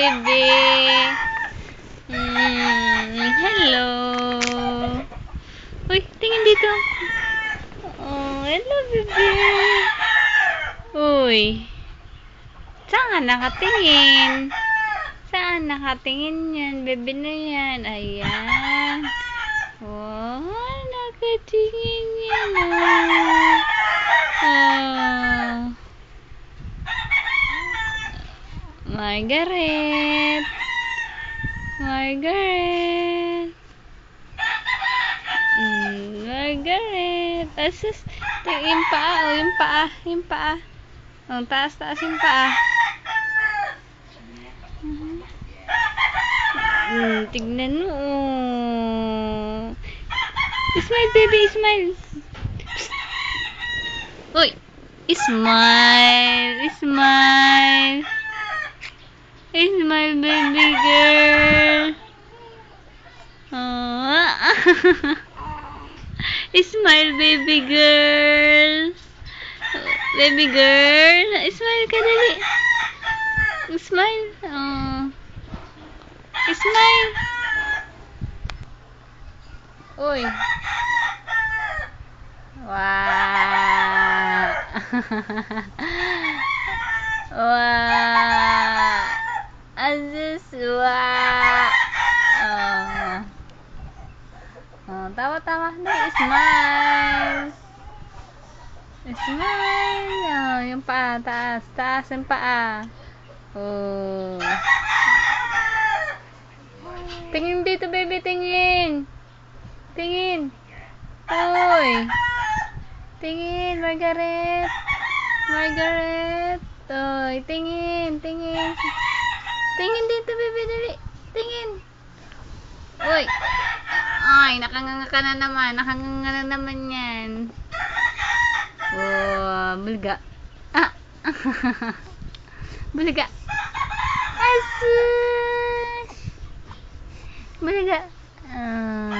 baby. Mm, hello. Uy, tingin dito. Oh, hello, baby. Uy. Saan ka nakatingin? Saan nakatingin yan? Bebe na yan. Ayan. Oh, nakatingin yan. Oh. oh. Margaret. Margaret. Mm, Margaret. Asus. Yung paa. Oh, yung paa. Yung paa. Oh, taas, taas yung paa. Mm, tignan mo. Oh. Smile, baby. Smile. Uy. Smile. Smile. Smile, baby girl. Oh. Smile, baby girl. Baby girl. Smile ka dali. Smile. Oh. Smile. Uy. Wow. wow. Smile. Smile. Oh, yung paa, taas. Taas yung paa. Oh. Tingin dito, baby. Tingin. Tingin. Uy. Tingin, Margaret. Margaret. Uy, tingin. Tingin. Tingin dito, baby. Dali. Tingin. Uy. Nay, nakanganga ka na naman. Nakanganga na naman yan. Oh, bulga. Ah! bulga. Asus! Bulga. Ah.